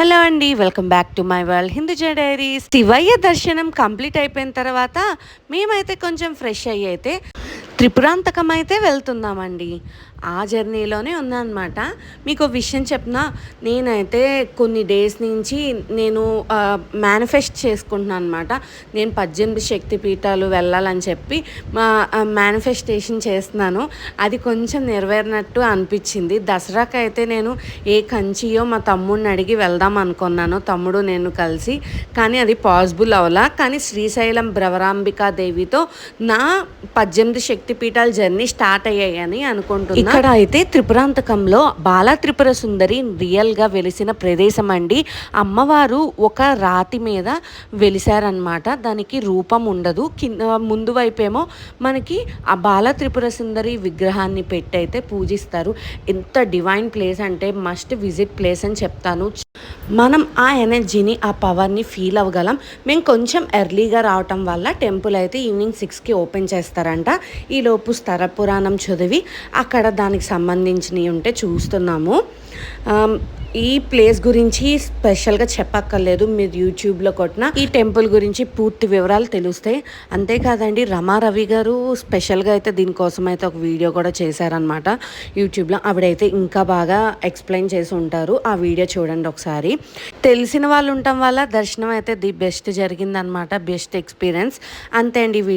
Hello అండి welcome back to my world Hindu diaries. Shivayya దర్శనం complete అయిపోయిన తర్వాత మేమైతే కొంచెం ఫ్రెష్ అయ్యి అయితే త్రిపురాంతకం అయితే వెళ్తున్నామండి. ఆ జర్నీలోనే ఉందన్నమాట. మీకు ఒక విషయం చెప్పిన నేనైతే కొన్ని డేస్ నుంచి నేను మేనిఫెస్ట్ చేసుకుంటున్నాను అనమాట నేను పద్దెనిమిది శక్తి పీఠాలు వెళ్ళాలని చెప్పి మా మేనిఫెస్టేషన్ చేస్తున్నాను. అది కొంచెం నెరవేరినట్టు అనిపించింది. దసరాకి అయితే నేను ఏ కంచియో మా తమ్ముడిని అడిగి వెళ్దాం అనుకున్నాను. తమ్ముడు నేను కలిసి కానీ అది పాసిబుల్ అవలా. కానీ శ్రీశైలం భ్రవరాంబికా దేవితో నా పద్దెనిమిది శక్తి శక్తిపీఠాల జర్నీ స్టార్ట్ అయ్యాయని అనుకుంటున్నాను ఇక్కడ అయితే త్రిపురాంతకంలో బాల త్రిపుర సుందరి రియల్గా వెలిసిన ప్రదేశం అండి. అమ్మవారు ఒక రాతి మీద వెలిసారనమాట దానికి రూపం ఉండదు. కింద ముందు వైపేమో మనకి ఆ బాల త్రిపుర సుందరి విగ్రహాన్ని పెట్టి అయితే పూజిస్తారు. ఎంత డివైన్ ప్లేస్ అంటే మస్ట్ విజిట్ ప్లేస్ అని చెప్తాను. మనం ఆ ఎనర్జీని ఆ పవర్ని ఫీల్ అవ్వగలం. మేము కొంచెం ఎర్లీగా రావటం వల్ల టెంపుల్ అయితే ఈవినింగ్ సిక్స్కి ఓపెన్ చేస్తారంట. ఈలోపు స్థర పురాణం చదివి అక్కడ దానికి సంబంధించినవి ఉంటే చూస్తున్నాము. ఈ ప్లేస్ గురించి స్పెషల్గా చెప్పక్కర్లేదు. మీరు యూట్యూబ్లో కొట్టిన ఈ టెంపుల్ గురించి పూర్తి వివరాలు తెలుస్తాయి అంతేకాదండి రమారవి గారు స్పెషల్గా అయితే దీనికోసం అయితే ఒక వీడియో కూడా చేశారనమాట యూట్యూబ్లో ఆవిడైతే ఇంకా బాగా ఎక్స్ప్లెయిన్ చేసి ఉంటారు. ఆ వీడియో చూడండి ఒకసారి. తెలిసిన వాళ్ళు ఉండటం వల్ల దర్శనం అయితే ది బెస్ట్ జరిగిందనమాట బెస్ట్ ఎక్స్పీరియన్స్. అంతే అండి వీడియో